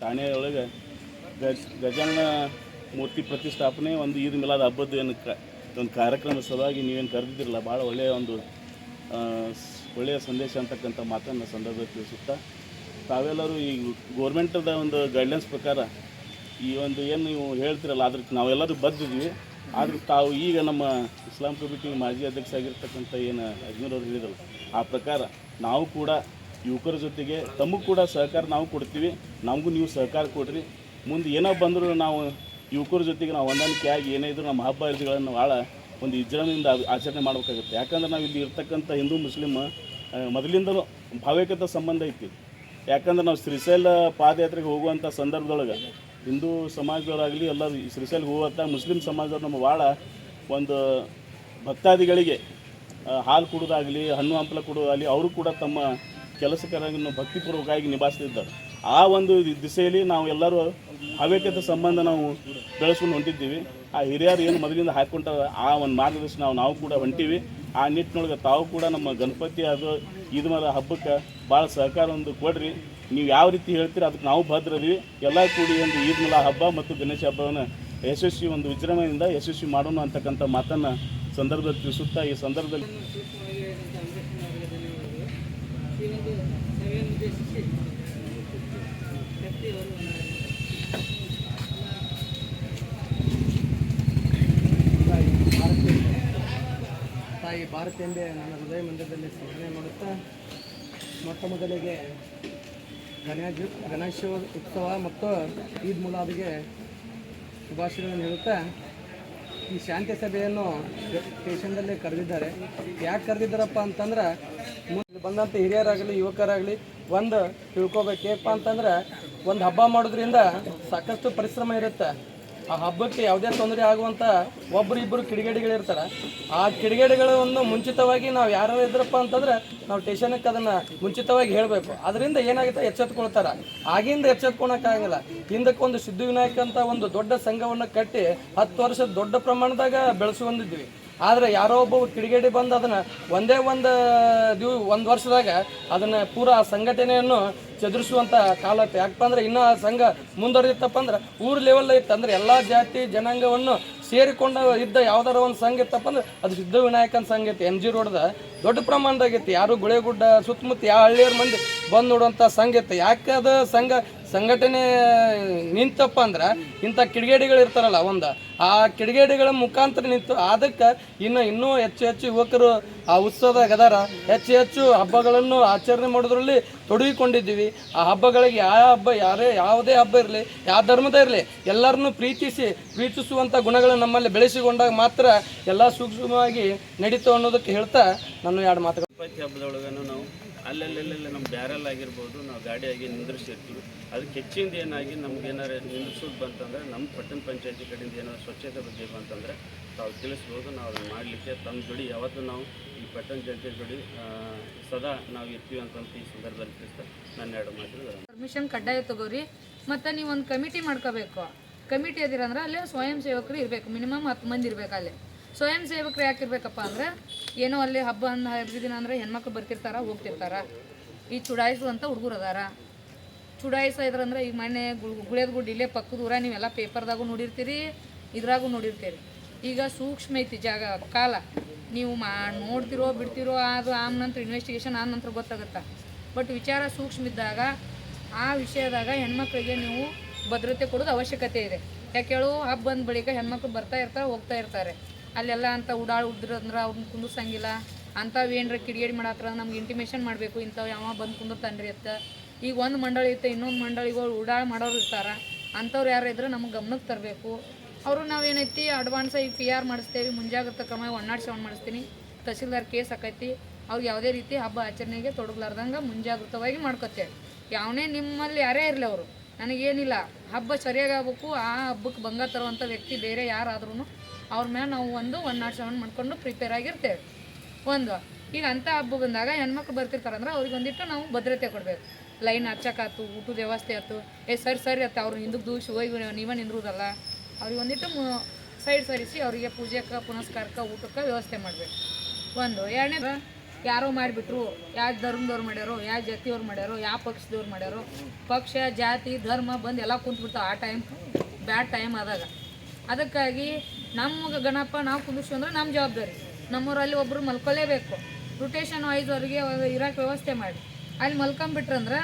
ಠಾಣೆಯೊಳಗೆ ಗಜ, ಗಜಾನನ ಮೂರ್ತಿ ಪ್ರತಿಷ್ಠಾಪನೆ, ಒಂದು ಈದ್ ಮಿಲಾದ ಹಬ್ಬದ ಏನು ಕ, ಒಂದು ಕಾರ್ಯಕ್ರಮ ಸಲುವಾಗಿ ನೀವೇನು ಕರೆದಿದ್ದಿರಲ್ಲ, ಭಾಳ ಒಳ್ಳೆಯ ಒಂದು ಒಳ್ಳೆಯ ಸಂದೇಶ ಅಂತಕ್ಕಂಥ ಮಾತನ್ನು ಸಂದರ್ಭದಲ್ಲಿ ತಿಳಿಸುತ್ತಾ, ತಾವೆಲ್ಲರೂ ಈ ಗೋರ್ಮೆಂಟದ ಒಂದು ಗೈಡ್ಲೈನ್ಸ್ ಪ್ರಕಾರ ಈ ಒಂದು ಏನು ನೀವು ಹೇಳ್ತಿರಲ್ಲ ಅದಕ್ಕೆ ನಾವೆಲ್ಲರೂ ಬದ್ದಿದ್ವಿ ಆದರೆ ತಾವು ಈಗ ನಮ್ಮ ಇಸ್ಲಾಂ ಕಮಿಟಿ ಮಾಜಿ ಅಧ್ಯಕ್ಷ ಆಗಿರ್ತಕ್ಕಂಥ ಏನು ಅಜ್ಮೀರ್ ಅವರು ಆ ಪ್ರಕಾರ ನಾವು ಕೂಡ ಯುವಕರ ಜೊತೆಗೆ ತಮಗೂ ಕೂಡ ಸಹಕಾರ ನಾವು ಕೊಡ್ತೀವಿ. ನಮಗೂ ನೀವು ಸಹಕಾರ ಕೊಡ್ರಿ. ಮುಂದೆ ಏನೋ ಬಂದರೂ ನಾವು ಯುವಕರ ಜೊತೆಗೆ ನಾವು ಹೊಂದಾಣಿಕೆ ಆಗಿ ಏನೇ ಇದ್ರೂ ನಮ್ಮ ಹಬ್ಬ ಹರಿದಿಗಳನ್ನು ಭಾಳ ಒಂದು ವಿಜೃಂಭಣೆಯಿಂದ ಆಚರಣೆ ಮಾಡಬೇಕಾಗುತ್ತೆ. ಯಾಕಂದ್ರೆ ನಾವು ಇಲ್ಲಿ ಇರ್ತಕ್ಕಂಥ ಹಿಂದೂ ಮುಸ್ಲಿಮ್ ಮೊದಲಿಂದಲೂ ಭಾವೈಕ್ಯತ ಸಂಬಂಧ ಐತಿ. ಯಾಕಂದ್ರೆ ನಾವು ಶ್ರೀಶೈಲ ಪಾದಯಾತ್ರೆಗೆ ಹೋಗುವಂಥ ಸಂದರ್ಭದೊಳಗೆ ಹಿಂದೂ ಸಮಾಜದವರಾಗಲಿ ಶ್ರೀಶೈಲ್ ಶ್ರೀಶೈಲ್ಗೆ ಹೋಗುವಂಥ ಮುಸ್ಲಿಂ ಸಮಾಜದವ್ರು ನಮ್ಮ ಭಾಳ ಒಂದು ಭಕ್ತಾದಿಗಳಿಗೆ ಹಾಲು ಕೊಡೋದಾಗಲಿ, ಹಣ್ಣು ಹಂಪಲ ಕೊಡೋದಾಗಲಿ, ಅವರು ಕೂಡ ತಮ್ಮ ಕೆಲಸಕರನ್ನು ಭಕ್ತಿಪೂರ್ವಕವಾಗಿ ನಿಭಾಯಿಸ್ತಿದ್ದಾರೆ. ಆ ಒಂದು ದಿಸೆಯಲ್ಲಿ ನಾವು ಎಲ್ಲರೂ ಹವ್ಯಕತೆ ಸಂಬಂಧ ನಾವು ಬೆಳೆಸ್ಕೊಂಡು ಹೊಂಟಿದ್ದೀವಿ. ಆ ಹಿರಿಯರು ಏನು ಮೊದಲಿಂದ ಹಾಕ್ಕೊಂಡ ಆ ಒಂದು ಮಾರ್ಗದರ್ಶನ ನಾವು ನಾವು ಕೂಡ ಹೊಂಟೀವಿ. ಆ ನಿಟ್ಟಿನೊಳಗೆ ತಾವು ಕೂಡ ನಮ್ಮ ಗಣಪತಿ ಅದು ಇದು ಮರ ಹಬ್ಬಕ್ಕೆ ಭಾಳ ಸಹಕಾರ ಒಂದು ಕೊಡ್ರಿ. ನೀವು ಯಾವ ರೀತಿ ಹೇಳ್ತೀರಿ ಅದಕ್ಕೆ ನಾವು ಭದ್ರದೀವಿ ಎಲ್ಲ ಕೂಡಿ ಒಂದು ಈದ್ ಮಲ ಹಬ್ಬ ಮತ್ತು ಗಣೇಶ ಹಬ್ಬವನ್ನು ಯಶಸ್ವಿ ಒಂದು ವಿಜೃಂಭಣೆಯಿಂದ ಯಶಸ್ವಿ ಮಾಡೋಣ ಅಂತಕ್ಕಂಥ ಮಾತನ್ನು ಸಂದರ್ಭದಲ್ಲಿ ತಿಳಿಸುತ್ತಾ ಈ ಸಂದರ್ಭದಲ್ಲಿ ತಾಯಿ ಭಾರತೆಂಬೆ ನನ್ನ ಹೃದಯ ಮಂದಿರದಲ್ಲಿ ಸ್ಮರಣೆ ಮಾಡುತ್ತಾ, ಮೊಟ್ಟ ಮೊದಲಿಗೆ ಗಣೇಶ ಗಣೇಶ ಉತ್ಸವ ಮತ್ತು ಈದ್ ಮುಲಾದಿಗೆ ಶುಭಾಶಯಗಳನ್ನು ಹೇಳುತ್ತಾ, ಈ ಶಾಂತಿ ಸಭೆಯನ್ನು ಸ್ಟೇಷನ್ದಲ್ಲೇ ಕರೆದಿದ್ದಾರೆ. ಯಾಕೆ ಕರೆದಿದ್ದಾರಪ್ಪ ಅಂತಂದ್ರೆ ಬಂದಂಥ ಹಿರಿಯರಾಗಲಿ, ಯುವಕರಾಗಲಿ ಒಂದು ತಿಳ್ಕೊಬೇಕು. ಏನಪ್ಪ ಅಂತಂದ್ರೆ ಒಂದು ಹಬ್ಬ ಮಾಡೋದ್ರಿಂದ ಸಾಕಷ್ಟು ಪರಿಶ್ರಮ ಇರುತ್ತೆ. ಆ ಹಬ್ಬಕ್ಕೆ ಯಾವುದೇ ತೊಂದರೆ ಆಗುವಂಥ ಒಬ್ಬರು ಇಬ್ಬರು ಕಿಡಿಗೇಡಿಗಳಿರ್ತಾರೆ. ಆ ಕಿಡಿಗೇಡಿಗಳನ್ನು ಮುಂಚಿತವಾಗಿ ನಾವು ಯಾರು ಇದ್ರಪ್ಪ ಅಂತಂದ್ರೆ ನಾವು ಟೇಷನಕ್ಕೆ ಅದನ್ನು ಮುಂಚಿತವಾಗಿ ಹೇಳಬೇಕು. ಅದರಿಂದ ಏನಾಗುತ್ತೆ? ಎಚ್ಚೆತ್ಕೊಳ್ತಾರೆ. ಆಗಿಂದ ಎಚ್ಚೆತ್ಕೊಳಕ್ಕಾಗಲ್ಲ ಹಿಂದಕ್ಕೊಂದು ಸಿದ್ಧಿವಿನಾಯಕ ಅಂತ ಒಂದು ದೊಡ್ಡ ಸಂಘವನ್ನು ಕಟ್ಟಿ ಹತ್ತು ವರ್ಷ ದೊಡ್ಡ ಪ್ರಮಾಣದಾಗ ಬೆಳೆಸ್ಕೊಂಡಿದ್ವಿ ಆದರೆ ಯಾರೋ ಒಬ್ಬ ಕಿಡಿಗೇಡಿ ಬಂದು ಅದನ್ನು ಒಂದೇ ಒಂದು, ದಿವ್, ಒಂದು ವರ್ಷದಾಗ ಅದನ್ನು ಪೂರಾ ಸಂಘಟನೆಯನ್ನು ಚದುರಿಸುವಂಥ ಕಾಲ ಯಾಕಪ್ಪ ಅಂದ್ರೆ ಇನ್ನೂ ಆ ಸಂಘ ಮುಂದುವರೆದಿತ್ತಪ್ಪ ಅಂದ್ರೆ ಊರ್ ಲೆವೆಲ್ ಇತ್ತು ಅಂದ್ರೆ ಎಲ್ಲ ಜಾತಿ, ಜನಾಂಗವನ್ನು ಸೇರಿಕೊಂಡ ಇದ್ದ ಯಾವ್ದಾರ ಒಂದು ಸಂಘ ಇತ್ತಪ್ಪ ಅಂದ್ರೆ ಅದು ಸಿದ್ಧ ವಿನಾಯಕನ ಸಂಘ ಐತಿ ಎಂ ಜಿ ರೋಡ್ದ ದೊಡ್ಡ ಪ್ರಮಾಣದಾಗ ಐತಿ ಯಾರು ಗುಳೆಗುಡ್ಡ, ಸುತ್ತಮುತ್ತ ಯಾವ ಹಳ್ಳಿಯವ್ರ ಮಂದಿ ಬಂದು ನೋಡುವಂಥ ಸಂಘ ಐತಿ ಯಾಕೆ ಅದು ಸಂಘ, ಸಂಘಟನೆ ನಿಂತಪ್ಪ ಅಂದ್ರೆ ಇಂಥ ಕಿಡಿಗೇಡಿಗಳು ಇರ್ತಾರಲ್ಲ ಒಂದು, ಆ ಕಿಡಿಗೇಡಿಗಳ ಮುಖಾಂತರ ನಿಂತು ಅದಕ್ಕೆ ಇನ್ನು ಇನ್ನೂ ಹೆಚ್ಚು ಹೆಚ್ಚು ಯುವಕರು ಆ ಉತ್ಸವದಾಗ ಅದಾರ. ಹೆಚ್ಚು ಹೆಚ್ಚು ಹಬ್ಬಗಳನ್ನು ಆಚರಣೆ ಮಾಡೋದ್ರಲ್ಲಿ ತೊಡಗಿಕೊಂಡಿದ್ದೀವಿ. ಆ ಹಬ್ಬಗಳಿಗೆ ಯಾವ ಹಬ್ಬ, ಯಾರೇ, ಯಾವುದೇ ಹಬ್ಬ ಇರಲಿ, ಯಾವ ಧರ್ಮದ ಇರಲಿ, ಎಲ್ಲರನ್ನೂ ಪ್ರೀತಿಸಿ ಪ್ರೀತಿಸುವಂಥ ಗುಣಗಳನ್ನು ನಮ್ಮಲ್ಲಿ ಬೆಳೆಸಿಕೊಂಡಾಗ ಮಾತ್ರ ಎಲ್ಲ ಸೂಕ್ಷ್ಮವಾಗಿ ನಡೀತು ಅನ್ನೋದಕ್ಕೆ ಹೇಳ್ತಾ ನಾನು ಎರಡು ಮಾತುಗಳು ಗಣಪತಿ ಹಬ್ಬದೊಳಗನು ನಾವು ಅಲ್ಲಲ್ಲೆಲ್ಲ ನಮ್ಮ ಬ್ಯಾರಲ್ ಆಗಿರ್ಬೋದು, ನಾವು ಗಾಡಿಯಾಗಿ ನಿಂದ್ರಿಸಿರ್ತೀವಿ ಅದಕ್ಕೆ ಹೆಚ್ಚಿಂದ ಏನಾಗಿ ನಮ್ಗೆ ಏನಾರು ನಿಂದ್ರಿಸೋದು ಬಂತಂದ್ರೆ ನಮ್ಮ ಪಟ್ಟಣ ಪಂಚಾಯತಿ ಕಡೆಯಿಂದ ಏನಾದ್ರು ಸ್ವಚ್ಛತೆ ಬಗ್ಗೆ ಬಂತಂದ್ರೆ ತಾವು ತಿಳಿಸ್ಬೋದು, ನಾವು ಅದನ್ನು ಮಾಡಲಿಕ್ಕೆ ತಮ್ಮ ಜೋಡಿ ಯಾವತ್ತೂ ನಾವು ಈ ಪಟ್ಟಣ ಜನತೆ ಜೋಡಿ ಸದಾ ನಾವು ಇರ್ತೀವಿ ಅಂತಂತ ಈ ಸಂದರ್ಭದಲ್ಲಿ ತಿಳಿಸ್ತಾ ನನ್ನ ಎರಡು ಮಾತು ಪರ್ಮಿಷನ್ ಕಡ್ಡಾಯ ತಗೋರಿ, ಮತ್ತು ನೀವು ಒಂದು ಕಮಿಟಿ ಮಾಡ್ಕೋಬೇಕು. ಕಮಿಟಿ ಅದಿರಂದ್ರೆ ಅಲ್ಲೇ ಸ್ವಯಂ ಸೇವಕರು ಇರಬೇಕು, ಮಿನಿಮಮ್ ಹತ್ತು ಮಂದಿ ಇರಬೇಕು ಅಲ್ಲಿ. ಸ್ವಯಂ ಸೇವಕರು ಯಾಕೆ ಇರಬೇಕಪ್ಪ ಅಂದ್ರೆ ಏನೋ ಅಲ್ಲಿ ಹಬ್ಬ ಅಂದ ಹರಿದಿನ ಅಂದ್ರೆ ಹೆಣ್ಮಕ್ಳು ಬರ್ತಿರ್ತಾರ, ಹೋಗ್ತಿರ್ತಾರ. ಈ ಚುಡಾಯಿಸು ಅಂತ ಹುಡುಗರು ಅದಾರ. ಚುಡಾಯಿಸ ಇದ್ರಂದ್ರೆ ಈಗ ಮೊನ್ನೆ ಗುಳೇದ ಗುಡ್ ಇಲ್ಲೇ ಪಕ್ಕದ ಊರ ನೀವೆಲ್ಲ ಪೇಪರ್ದಾಗೂ ನೋಡಿರ್ತೀರಿ, ಇದ್ರಾಗೂ ನೋಡಿರ್ತೀರಿ. ಈಗ ಸೂಕ್ಷ್ಮ ಐತಿ ಜಾಗ, ಕಾಲ. ನೀವು ಮಾ, ನೋಡ್ತಿರೋ, ಬಿಡ್ತಿರೋ ಅದು ಆಮ ನಂತರ ಇನ್ವೆಸ್ಟಿಗೇಷನ್ ಆದ ನಂತರ ಗೊತ್ತಾಗುತ್ತೆ. ಬಟ್ ವಿಚಾರ ಸೂಕ್ಷ್ಮ ಇದ್ದಾಗ, ಆ ವಿಷಯದಾಗ ಹೆಣ್ಮಕ್ಳಿಗೆ ನೀವು ಭದ್ರತೆ ಕೊಡೋದು ಅವಶ್ಯಕತೆ ಇದೆ. ಯಾಕೆ ಹೇಳು, ಹಬ್ಬ ಬಂದ ಬಳಿಕ ಹೆಣ್ಮಕ್ಳು ಬರ್ತಾ ಇರ್ತಾರೆ, ಹೋಗ್ತಾ ಇರ್ತಾರೆ. ಅಲ್ಲೆಲ್ಲ ಅಂತ ಉಡಾಳು ಉದ್ರಂದ್ರೆ ಅವ್ರನ್ನ ಕುಂದಿಸಂಗಿಲ್ಲ ಅಂಥವು ಏನರ ಕಿಡಿಗೇಡಿ ಮಾಡತ್ರ ನಮ್ಗೆ ಇಂಟಿಮೇಷನ್ ಮಾಡಬೇಕು. ಇಂಥವು ಯಾವ ಬಂದು ಕುಂದಿರ್ತಾನ್ರಿ ಅತ್ತ. ಈಗ ಒಂದು ಮಂಡಳಿ ಇತ್ತು, ಇನ್ನೊಂದು ಮಂಡಳಿಗಳು ಉಡಾಳು ಮಾಡೋರು ಇರ್ತಾರೆ. ಅಂಥವ್ರು ಯಾರು ಇದ್ರೆ ನಮ್ಗೆ ಗಮನಕ್ಕೆ ತರಬೇಕು. ಅವರು ನಾವೇನೈತಿ ಅಡ್ವಾನ್ಸ್ ಈಗ ಪಿ ಆರ್ ಮಾಡಿಸ್ತೇವೆ, ಮುಂಜಾಗ್ರತಾ ಕ್ರಮ ಒನ್ ನಾಟ್ ಸೆವೆನ್ ಮಾಡಿಸ್ತೀನಿ. ತಹಸೀಲ್ದಾರ್ ಕೇಸ್ ಆಕೈತಿ. ಅವ್ರಿಗೆ ಯಾವುದೇ ರೀತಿ ಹಬ್ಬ ಆಚರಣೆಗೆ ತೊಡಗಲಾರ್ದಂಗೆ ಮುಂಜಾಗ್ರತವಾಗಿ ಮಾಡ್ಕೊತೇವೆ. ಯಾವನೇ ನಿಮ್ಮಲ್ಲಿ ಯಾರೇ ಇರಲಿ ಅವರು. ನನಗೇನಿಲ್ಲ, ಹಬ್ಬ ಸರಿಯಾಗಿ ಆಗ್ಬೇಕು, ಆ ಹಬ್ಬಕ್ಕೆ ಭಂಗ ತರುವಂಥ ವ್ಯಕ್ತಿ ಬೇರೆ ಯಾರಾದ್ರೂ ಅವ್ರ ಮೇಲೆ ನಾವು ಒಂದು ಒನ್ ನಾಟ್ ಸೆವೆನ್ ಮಾಡ್ಕೊಂಡು ಪ್ರಿಪೇರ್ ಆಗಿರ್ತೇವೆ. ಒಂದು, ಈಗ ಅಂಥ ಹಬ್ಬ ಬಂದಾಗ ಹೆಣ್ಮಕ್ಳು ಬರ್ತಿರ್ತಾರಂದ್ರೆ ಅವ್ರಿಗೆ ಒಂದಿಟ್ಟು ನಾವು ಭದ್ರತೆ ಕೊಡಬೇಕು. ಲೈನ್ ಹಚ್ಚಕಾತು ಊಟದ ವ್ಯವಸ್ಥೆ ಆಯ್ತು, ಏ ಸರಿ ಸರಿ ಆಯ್ತು ಅವ್ರು ಹಿಂದಕ್ಕೆ ದೂಸಿ ಹೋಗಿ ನೀವೇ ನಿಂದಿರುವುದಲ್ಲ ಅವ್ರಿಗೆ ಒಂದಿಟ್ಟು ಸೈಡ್ ಸರಿಸಿ ಅವರಿಗೆ ಪೂಜೆಗೆ ಪುನಸ್ಕಾರಕ್ಕೆ ಊಟಕ್ಕೆ ವ್ಯವಸ್ಥೆ ಮಾಡಬೇಕು. ಒಂದು ಎರಡನೇ ಯಾರೋ ಮಾಡಿಬಿಟ್ರು ಯಾವ ಧರ್ಮದವ್ರು ಮಾಡ್ಯಾರೋ ಯಾವ ಜಾತಿಯವ್ರು ಮಾಡ್ಯಾರೋ ಯಾವ ಪಕ್ಷದವ್ರು ಮಾಡ್ಯಾರೋ, ಪಕ್ಷ, ಜಾತಿ, ಧರ್ಮ ಬಂದು ಎಲ್ಲ ಕುಂತ್ಬಿಡ್ತಾವೆ ಆ ಟೈಮ್ ಬ್ಯಾಡ್ ಟೈಮ್ ಆದಾಗ. ಅದಕ್ಕಾಗಿ ನಮ್ಗೆ ಗಣಪ ನಾವು ಕುಂದಿಸ್ತೀವಿ ಅಂದ್ರೆ ನಮ್ಮ ಜವಾಬ್ದಾರಿ. ನಮ್ಮೂರಲ್ಲಿ ಒಬ್ಬರು ಮಲ್ಕೊಳ್ಳೇಬೇಕು ರೊಟೇಷನ್ ವೈಸ್ ಅವ್ರಿಗೆ ಇರೋಕೆ ವ್ಯವಸ್ಥೆ ಮಾಡಿ. ಅಲ್ಲಿ ಮಲ್ಕೊಂಬಿಟ್ರಂದ್ರೆ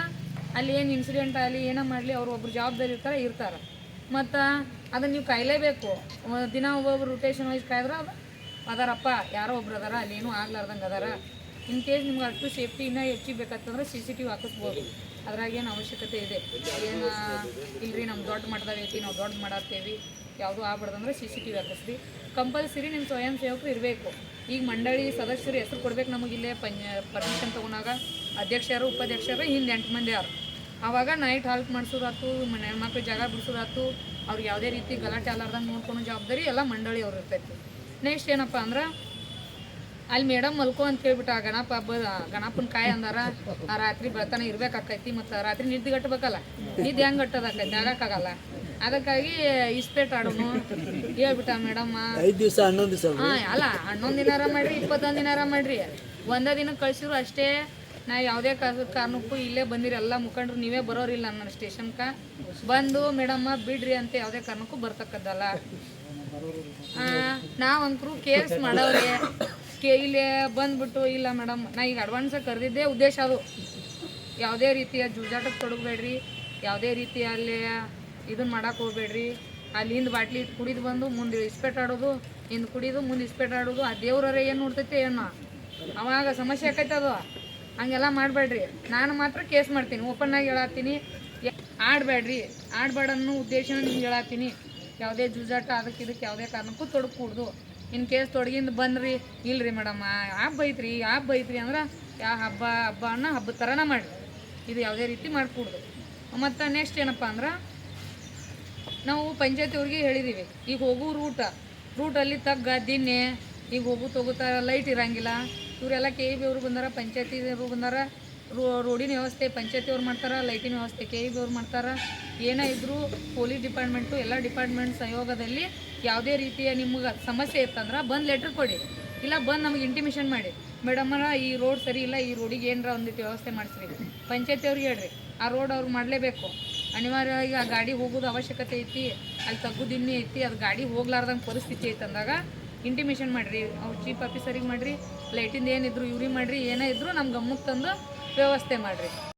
ಅಲ್ಲಿ ಏನು ಇನ್ಸಿಡೆಂಟ್ ಆಗಲಿ ಏನೋ ಮಾಡಲಿ ಅವ್ರು ಒಬ್ರು ಜವಾಬ್ದಾರಿ ಇರ್ತಾರೆ ಇರ್ತಾರೆ. ಮತ್ತು ಅದನ್ನು ನೀವು ಕಾಯಲೇಬೇಕು. ದಿನ ಒಬ್ಬೊಬ್ರು ರೊಟೇಷನ್ ವೈಸ್ ಕಾಯ್ದ್ರೆ ಅದು. ಅದಾರಪ್ಪ, ಯಾರೋ ಒಬ್ರು ಅದಾರ, ಅಲ್ಲಿ ಏನೂ ಆಗ್ಲಾರ್ದಂಗೆ ಅದಾರ. ಇನ್ ಕೇಸ್ ನಿಮ್ಗೆ ಅಷ್ಟು ಸೇಫ್ಟಿ ಇನ್ನೂ ಹೆಚ್ಚಿಗೆ ಬೇಕಂತಂದ್ರೆ ಸಿ ಸಿ ಟಿ ವಿ ಹಾಕಿಸ್ಬೋದು. ಅದ್ರಾಗ ಏನು ಅವಶ್ಯಕತೆ ಇದೆ? ಏನು ಇಲ್ರಿ ನಮ್ಮ ದೊಡ್ಡ ಮಟ್ಟದಾಗ ಐತಿ, ನಾವು ದೊಡ್ಡ ಮಾಡತ್ತೇವಿ. ಯಾವುದು ಆಗ್ಬಾರ್ದಂದ್ರೆ ಸಿ ಸಿ ಟಿ ವಿ ಹಾಕಿಸ್ರಿ. ಕಂಪಲ್ಸರಿ ನಿಮ್ಮ ಸ್ವಯಂ ಸೇವಕರು ಇರಬೇಕು. ಈಗ ಮಂಡಳಿ ಸದಸ್ಯರು ಹೆಸರು ಕೊಡ್ಬೇಕು ನಮಗೆ ಇಲ್ಲೇ ಪಂಚ ಪರ್ಮಿಷನ್ ತೊಗೊಂಡಾಗ. ಅಧ್ಯಕ್ಷರು, ಉಪಾಧ್ಯಕ್ಷರು ಹಿಂದೆ ಎಂಟು ಮಂದಿ ಯಾರು. ಆವಾಗ ನೈಟ್ ಹಾಲ್ಟ್ ಮಾಡಿಸೋದಾತು ಮನೆ ಮಕ್ಳು ಜಾಗ ಬಿಡಿಸೋದಾತು ಅವ್ರಿಗೆ ಯಾವುದೇ ರೀತಿ ಗಲಾಟೆ ಅಲ್ಲಾರ್ದಂಗೆ ನೋಡ್ಕೊಳೋ ಜವಾಬ್ದಾರಿ ಎಲ್ಲ ಮಂಡಳಿ ಅವ್ರು ಇರ್ತೈತಿ. ನೆಕ್ಸ್ಟ್ ಏನಪ್ಪ ಅಂದ್ರೆ ಅಲ್ಲಿ ಮೇಡಮ್ ಮಲ್ಕೋ ಅಂತ ಹೇಳ್ಬಿಟ್ಟು ಆ ಗಣಪ ಹಬ್ಬ ಗಣಪನ ಕಾಯಿ ಅಂದಾರ ಆ ರಾತ್ರಿ ಬೆಳತನ ಇರ್ಬೇಕಾಕೈತಿ ಮತ್ತು ರಾತ್ರಿ ನಿದ್ದೆ ಗಟ್ಟಬೇಕಲ್ಲ ನಿದ್ದೆ ಹೆಂಗೆ ಗಟ್ಟೋದಾಕೈತಿ ಆಗಕ್ಕಾಗಲ್ಲ ಅದಕ್ಕಾಗಿ ಇಸ್ಪೇಟ್ ಆಡೋನು ಹೇಳ್ಬಿಟ್ಟ ಮೇಡಮ್ಮ. ಐದು ದಿವಸ ಹನ್ನೊಂದು ದಿವಸ ಹಾಂ ಅಲ್ಲ ಹನ್ನೊಂದು ದಿನಾರ ಮಾಡ್ರಿ ಇಪ್ಪತ್ತೊಂದು ದಿನಾರ ಮಾಡ್ರಿ. ಒಂದೇ ದಿನ ಕಳ್ಸಿರು ಅಷ್ಟೇ. ನಾ ಯಾವುದೇ ಕಾರಣಕ್ಕೂ ಇಲ್ಲೇ ಬಂದಿರಿ ಎಲ್ಲ ಮುಖಂಡ್ರು ನೀವೇ ಬರೋರಿಲ್ಲ ನನ್ನ ಸ್ಟೇಷನ್ಕ. ಬಂದು ಮೇಡಮ್ಮ ಬಿಡ್ರಿ ಅಂತ ಯಾವುದೇ ಕಾರಣಕ್ಕೂ ಬರ್ತಕ್ಕದ್ದಲ್ಲ. ಆ, ನಾವಂಕ್ರು ಕೇಸ್ ಮಾಡವ್ರೆ. ಕೇ ಇಲ್ಲಿ ಬಂದ್ಬಿಟ್ಟು, ಇಲ್ಲ ಮೇಡಮ್ ನಾ ಈಗ ಅಡ್ವಾನ್ಸಾಗಿ ಕರೆದಿದ್ದೇ ಉದ್ದೇಶ ಅದು. ಯಾವುದೇ ರೀತಿಯ ಜೂಜಾಟಕ್ಕೆ ತೊಡಗಬೇಡ್ರಿ. ಯಾವುದೇ ರೀತಿಯ ಅಲ್ಲಿ ಇದನ್ನ ಮಾಡಕ್ಕೆ ಹೋಗ್ಬೇಡ್ರಿ. ಅಲ್ಲಿ ಹಿಂದೆ ಬಾಟ್ಲಿ ಕುಡಿದು ಬಂದು, ಮುಂದೆ ಇಸ್ಪೇಟ್ ಆಡೋದು, ಹಿಂದೆ ಕುಡಿದು, ಮುಂದೆ ಇಸ್ಪೇಟ್ ಆಡೋದು, ಆ ದೇವ್ರರೇ ಏನು ನೋಡ್ತೈತೆ ಏನೋ ಅವಾಗ ಸಮಸ್ಯೆ ಆಕೈತೆ ಅದು. ಹಂಗೆಲ್ಲ ಮಾಡಬೇಡ್ರಿ. ನಾನು ಮಾತ್ರ ಕೇಸ್ ಮಾಡ್ತೀನಿ, ಓಪನ್ ಆಗಿ ಹೇಳತ್ತೀನಿ. ಆಡಬೇಡ್ರಿ. ಆಡಬೇಡ ಅನ್ನೋ ಉದ್ದೇಶನ ನಿಮ್ಗೆ ಹೇಳತ್ತೀನಿ. ಯಾವುದೇ ಜೂಜಾಟ, ಅದಕ್ಕೆ ಇದಕ್ಕೆ ಯಾವುದೇ ಕಾರಣಕ್ಕೂ ತೊಡಗೂಡ್ದು ಇನ್ ಕೇಸ್ ತೊಡಗಿಂದ ಬಂದ್ರಿ, ಇಲ್ರಿ ಮೇಡಮ್ ಹಬ್ಬ ಬೈತ್ರಿ ಹಬ್ಬ ಬೈತ್ರಿ ಅಂದ್ರೆ ಯಾವ ಹಬ್ಬ ಹಬ್ಬ ಅನ್ನೋ ಹಬ್ಬದ ಥರನ ಮಾಡಿ ಇದು ಯಾವುದೇ ರೀತಿ ಮಾಡಿಕೊಡ್ದು. ಮತ್ತು ನೆಕ್ಸ್ಟ್ ಏನಪ್ಪ ಅಂದ್ರೆ, ನಾವು ಪಂಚಾಯತಿ ಅವ್ರಿಗೆ ಹೇಳಿದ್ದೀವಿ ಈಗ ಹೋಗು ರೂಟ ರೂಟಲ್ಲಿ ತಗ್ಗ ದಿನ್ನೆ ಈಗ ಹೋಗು ತಗೋತಾ ಲೈಟ್ ಇರಂಗಿಲ್ಲ. ಇವರೆಲ್ಲ ಕೆ ಬಿ ಅವರು ಬಂದಾರ, ಪಂಚಾಯತಿ ಅವರು ಬಂದಾರ ರೋ ರೋಡಿನ ವ್ಯವಸ್ಥೆ, ಪಂಚಾಯತಿ ಅವ್ರು ಮಾಡ್ತಾರೆ, ಲೈಟಿನ ವ್ಯವಸ್ಥೆ, ಕೆ ಇದವ್ರು ಮಾಡ್ತಾರೆ, ಏನೇ ಇದ್ದರೂ ಪೊಲೀಸ್ ಡಿಪಾರ್ಟ್ಮೆಂಟು, ಎಲ್ಲ ಡಿಪಾರ್ಟ್ಮೆಂಟ್ ಸಹಯೋಗದಲ್ಲಿ ಯಾವುದೇ ರೀತಿಯ ನಿಮ್ಗೆ ಸಮಸ್ಯೆ ಇತ್ತಂದ್ರೆ ಬಂದು ಲೆಟ್ರ್ ಕೊಡಿ. ಇಲ್ಲ ಬಂದು ನಮಗೆ ಇಂಟಿಮೇಷನ್ ಮಾಡಿ. ಮೇಡಮ್ಮರ ಈ ರೋಡ್ ಸರಿ ಇಲ್ಲ, ಈ ರೋಡಿಗೆ ಏನರ ಒಂದಿಟ್ಟು ವ್ಯವಸ್ಥೆ ಮಾಡಿಸ್ರಿ. ಪಂಚಾಯತಿ ಅವ್ರಿಗೆ ಹೇಳ್ರಿ, ಆ ರೋಡ್ ಅವ್ರು ಮಾಡಲೇಬೇಕು. ಅನಿವಾರ್ಯವಾಗಿ ಆ ಗಾಡಿ ಹೋಗೋದು ಅವಶ್ಯಕತೆ ಐತಿ, ಅಲ್ಲಿ ತಗ್ಗುದು ಇನ್ನೂ ಐತಿ, ಅದು ಗಾಡಿ ಹೋಗ್ಲಾರ್ದಂಗೆ ಪರಿಸ್ಥಿತಿ ಐತೆ ಅಂದಾಗ ಇಂಟಿಮೇಷನ್ ಮಾಡಿರಿ. ಅವ್ರು ಚೀಫ್ ಆಫೀಸರಿಗೆ ಮಾಡಿರಿ, ಲೈಟಿಂದ ಏನಿದ್ರು ಇವ್ರಿಗೆ ಮಾಡಿರಿ, ಏನೇ ಇದ್ದರೂ ನಮ್ಮ ಗಮ್ಮಕ್ಕೆ ತಂದು ವ್ಯವಸ್ಥೆ ಮಾಡಿರಿ.